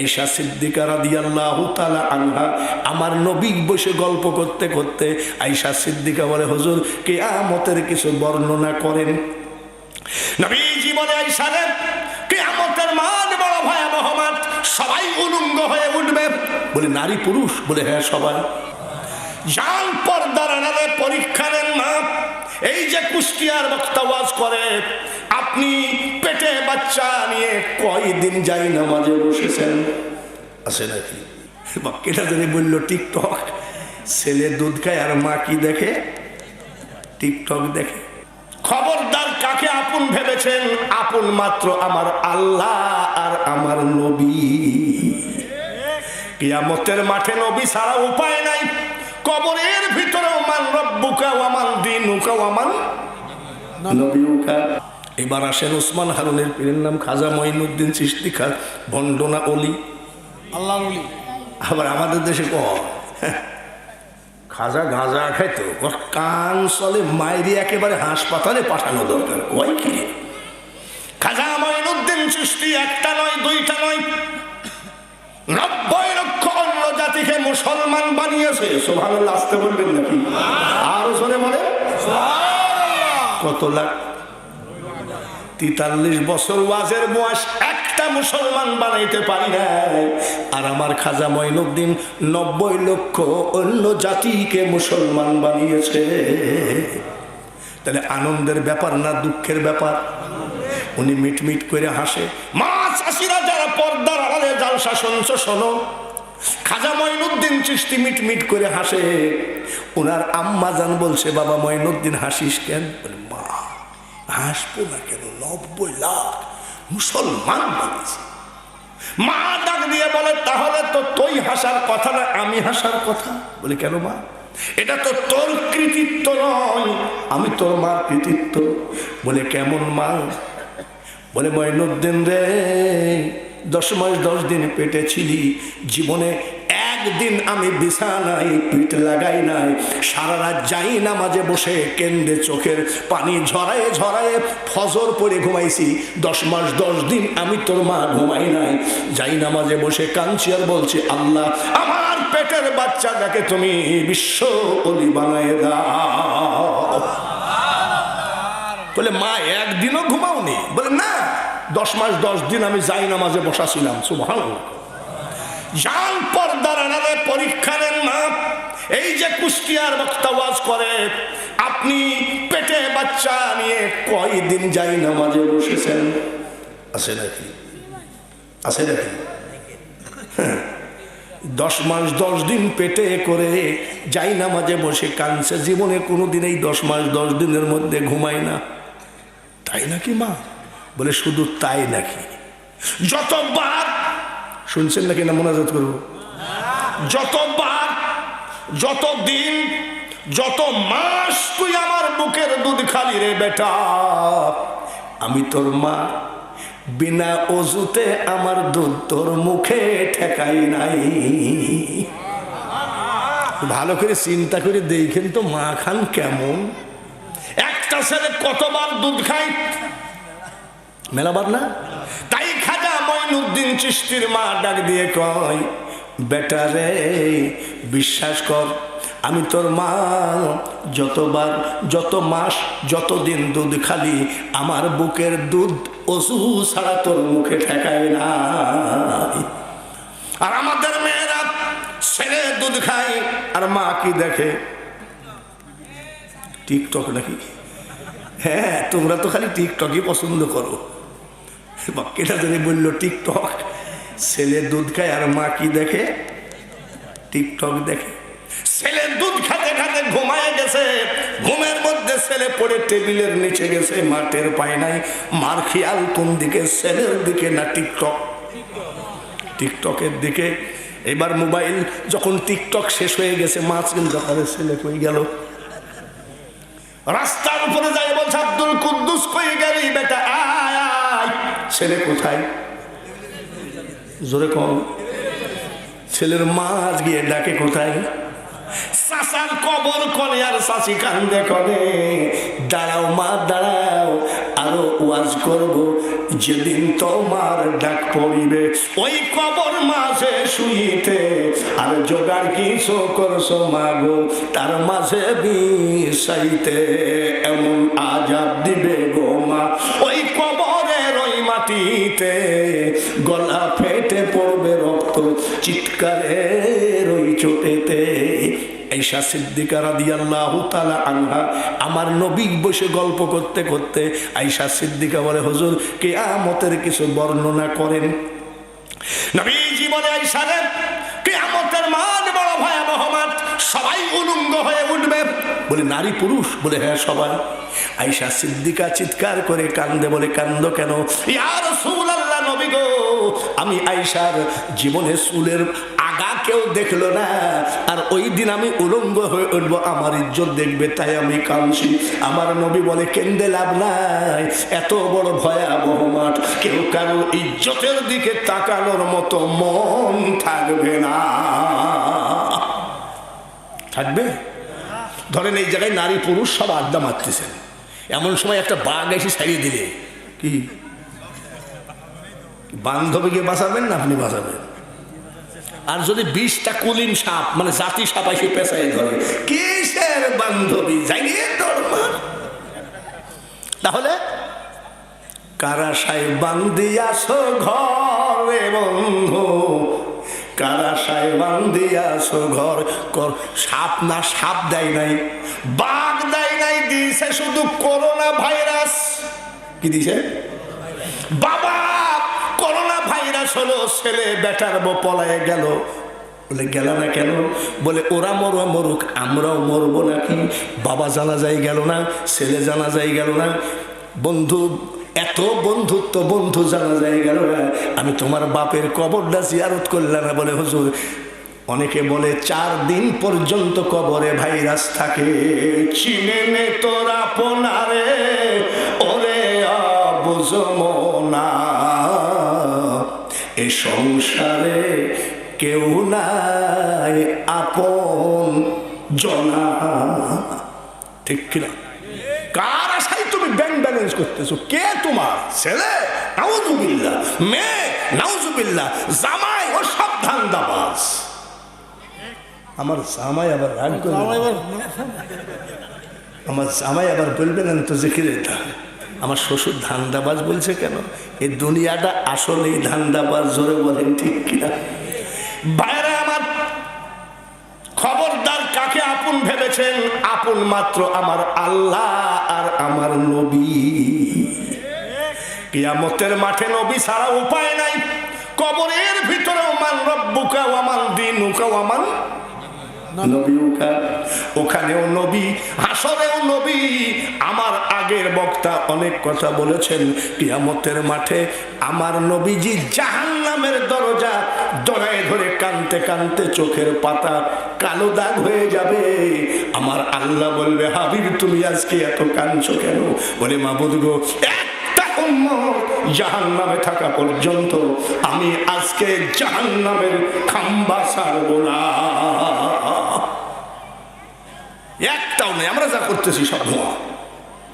ঈশা সিদ্দিকা রাদিয়াল্লাহু তাআলা আনহা আমার নবী বসে গল্প করতে করতে আয়েশা সিদ্দিকা বলে, হুজুর, কিয়ামতের কিছু বর্ণনা করেন। নবী জীবনে আইসারে কিয়ামতের মান বড় ভয়াবহ মাঠ, সবাই উলঙ্গ হয়ে উঠবে। বলে, নারী পুরুষ? বলে হ্যাঁ সবাই। জান পর্দার আড়ালে পরীক্ষা নেন না এই যে কুষ্টিয়ার বক্তাওয়াজ করে আপনি পেটে বাচ্চা নিয়ে কয়দিন যাই নামাজে বসেছেন? আছে নাকি? বাক্যটা যদি বলল টিকটক। ছেলে দুধ খায় আর মা কি দেখে? টিকটক দেখে। খবরদার কাকে আপন ভেবেছেন? আপন মাত্র আমার আল্লাহ আর আমার নবী। কিয়ামতের মাঠে নবী ছাড়া উপায় নাই। কবরের ভিতরেও মান রব্বুকা ওয়ামান দিনুকা ওয়ামান নবীউকা এবার আসেন ওসমান হারুনের পীরের নাম খাজা মঈনুদ্দিন চিস্তি খা ভণ্ডনা অলি। আল্লাহ আবার আমাদের দেশে ক খাজা গাঁজা খাইতো কান চলে মায়েরি একেবারে হাসপাতালে পাঠানো দরকার। কয় কি? খাজা মঈনুদ্দিন সৃষ্টি একটা নয় দুইটা নয়। নব্বই লক্ষ অন্য জাতিকে মুসলমান বানিয়েছে। সোভান আসতে বলবেন নাকি? আরও জোরে বলে কত লাখ তেতাল্লিশ বছর ওয়াজের বয়স, একটা মুসলমান বানাইতে পারি না আর আমার খাজা মঈনুদ্দিন নব্বই লক্ষ অন্য জাতিকে মুসলমান বানিয়েছে। তাহলে আনন্দের ব্যাপার না দুঃখের ব্যাপার? উনি মিট মিট করে হাসে মা চাষিরা যারা পর্দার আড়ালে জালসা শুনছো শোনো খাজা মঈনুদ্দিন চিস্তি মিট মিট করে হাসে। ওনার আম্মা জান বলছে, বাবা মঈনুদ্দিন হাসিস কেন? মা হাসবো না কেন? নব্বই লাখ মুসলমান বানিয়েছে মা ডাক দিয়ে বলে, তাহলে তো তুই হাসার কথা না, আমি হাসার কথা? বলে, কেন মা? এটা তো তোর কৃতিত্ব নয়, আমি তোর মার কৃতিত্ব। বলে, কেমন মা? বলে মঈনুদ্দিন রে, দশ মাস দশ দিন পেটে ছিলি জীবনে একদিন আমি বিছানায় পিঠ লাগাই নাই। সারা রাত যাই না মাঝে বসে কেন্দ্রে চোখের পানি ঝরায়ে ঝরায়ে ফজর পরে ঘুমাইছি। দশ মাস, দশ দিন আমি তোর মা ঘুমাই নাই। যাই না মাঝে বসে কাঁদছি আর বলছি, আল্লাহ, আমার পেটের বাচ্চাটাকে তুমি বিশ্ব অলি বানায় দাও। বলে, মা, একদিনও ঘুমাওনি? বলে, না, দশ মাস, দশ দিন আমি যাই না মাঝে বসাছিলাম সুভান জান পর্দার আড়ালে পরীক্ষা নেন না। এই যে কুষ্টিয়ার বক্তাওয়াজ করে, আপনি পেটে বাচ্চা নিয়ে কয়দিন যাই নামাজে বসেছেন? আছে নাকি? আছে নাকি? হ্যাঁ। দশ মাস, দশ দিন পেটে করে যাই না মাঝে বসে কানছে, জীবনে কোনোদিন এই দশ মাস, দশ দিনের মধ্যে ঘুমায় না। তাই নাকি মা? বলে শুধু তাই নাকি। যতবার শুনছেন নাকি না মোনাজাত করব? যতবার যত দিন যত মাস তুই আমার বুকের দুধ খালি রে বেটা, আমি তোর মা। বিনা অজুতে আমার দুধ তোর মুখে ঠেকাই নাই। ভালো করে চিন্তা করে দেখেন তো মা খান কেমন। একটা ছেলে কতবার দুধ খায়? মেলাবার না? মঈনুদ্দিন চিস্তির মা ডাক দিয়ে কয়, বেটা রে, বিশ্বাস কর, আমি তোর মা। যতবার, যত মাস, যতদিন দুধ খালি, আমার বুকের দুধ অসু ছাড়া তোর মুখে ঠেকায় না। আর আমাদের মেয়েরা ছেলে দুধ খায়, আর মা কি দেখে? টিকটক নাকি? হ্যাঁ তোমরা তো খালি টিকটকই পছন্দ করো। বাক্যটা যদি বলল, টিকটক। ছেলে দুধ খায় আর মা কি দেখে? টিকটক দেখে। ছেলে দুধ খাতে খাতে ঘুমায় গেছে। ঘুমের মধ্যে ছেলে পড়ে টেবিলের নিচে গেছে মাঠের পায় নাই। মার খেয়াল কোন দিকে? ছেলের দিকে না টিকটক? টিকটকের দিকে। এবার মোবাইল যখন টিকটক শেষ হয়ে গেছে মাছ কিন্তু ছেলে কই গেল? রাস্তার উপরে যাই বলছে, আব্দুল কুদ্দুস কই গেলি বেটা? ছেলে কোথায়? জোরে কম। ছেলের মাছ গিয়ে ডাকে কোথায়? চাচার কবর কনে আর চাচি কান্দে কনে। দাঁড়াও মা, দাঁড়াও, আরও ওয়াজ করব। যেদিন তোমার ডাক পড়িবে, ওই কবর মাঝে শুইতে। আর জোগাড় কিছু করছ মাগো তার মাঝে বিষাইতে এমন চিৎকারের ওই চোটেতে সিদ্দিকা রাদিয়াল্লাহু তাআলা আনহা আমার নবী বসে গল্প করতে করতে আয়েশা সিদ্দিকা বলে, হুজুর, কিয়ামতের কিছু বর্ণনা করেন। জীবনে কিয়ামতের মান বড় ভয়াবহ মাঠ, সবাই উলঙ্গ হয়ে উঠবে। বলে, নারী পুরুষ? বলে হ্যাঁ সবাই। আইসা সিদ্দিকা চিৎকার করে কান্দে, বলে, কান্দ কেন? ইয়ার নবী গো, আমি আইসার জীবনে চুলের আগা কেউ দেখল না, আর ওই দিন আমি উলঙ্গ হয়ে উঠবো, আমার ইজ্জত দেখবে, তাই আমি কাঁদছি। আমার নবী বলে, কেন্দ্রে লাভ নাই, এত বড় ভয়াবহ মাঠ, কেউ কারও ইজ্জতের দিকে তাকানোর মতো মন থাকবে না। থাকবে? ধরেন এই জায়গায় নারী পুরুষ সব আড্ডা মারতেছেন। এমন সময় একটা বাঘ এসে ছাড়িয়ে দিলে। কি? বান্ধবীকে বাঁচাবেন না আপনি বাঁচাবেন। আর যদি বিষটা কুলিন সাপ মানে জাতি সাপ এসে পেশায় ধরে, কিসের বান্ধবী? দরবার তাহলে? কারাশায় বান্দিয়াছ ঘরে বন্ধু? কারাশায় বান্দিয়াছ ঘর? কর, সাপ না সাপ দেয় নাই, বাঘ দেয় নাই, দিয়েছে শুধু করোনা ভাইরাস। কি দিছে বাবা করোনা হলো, ছেলে বেটার বউ পলায় গেল। বলে, গেল না কেন? বলে, ওরা মরুয়া মরুক, আমরাও মরবো নাকি? বাবা জানা যায় গেল না, ছেলে জানা যায় গেল না। বন্ধু, এত বন্ধুত্ব বন্ধু জানা যায় গেল না। আমি তোমার বাপের কবরটা জিয়ারত করলাম না। বলে, হুজুর, অনেকে বলে, চার দিন পর্যন্ত কবরে ভাইরাস থাকে। চিনে নে তোর আপনারে। ওরে বুঝমো না এ সংসারে কেউ নাই আপন জনা। ঠিক কিনা? কার আশায় তুমি ব্যাংক ব্যালেন্স করতেছো? কে তোমার? ছেলে? নাউজুবিল্লাহ। মেয়ে? নাউজুবিল্লাহ। জামাই? ও সব ধান্দাবাজ। আমার জামাই আবার রাগ করবে আমার জামাই আবার বলবে না তো জিকিরে তা আমার শ্বশুর ধান্দাবাজ বলছে কেন? এই দুনিয়াটা আসলেই ধান্দাবাজ, জোরে বলেন ঠিক কিনা? বাইরে আমার খবরদার কাকে আপন ভেবেছেন? আপন মাত্র আমার আল্লাহ আর আমার নবী। কিয়ামতের মাঠে নবী ছাড়া উপায় নাই। কবরের ভিতরেও মান রব্বুকা ওয়ামান দিনুকা ওয়ামান নবীউকা। ওখানেও নবী হাসরেও নবী, আমার আগের বক্তা অনেক কথা বলেছেন। কিয়ামতের মাঠে আমার নবীজি জাহান্নামের দরজা দড়ায় ধরে কানতে কানতে চোখের পাতা কালো দাগ হয়ে যাবে। আমার আল্লাহ বলবে, হাবিব, তুমি আজকে এত কাঁদছো কেন? বলে মাবুদ গো জাহান নামে থাকা পর্যন্ত আমি আজকে জাহান নামের খাম্বা ছাড়বো না। একটাও নেই আমরা যা করতেছি সব ধোঁয়া।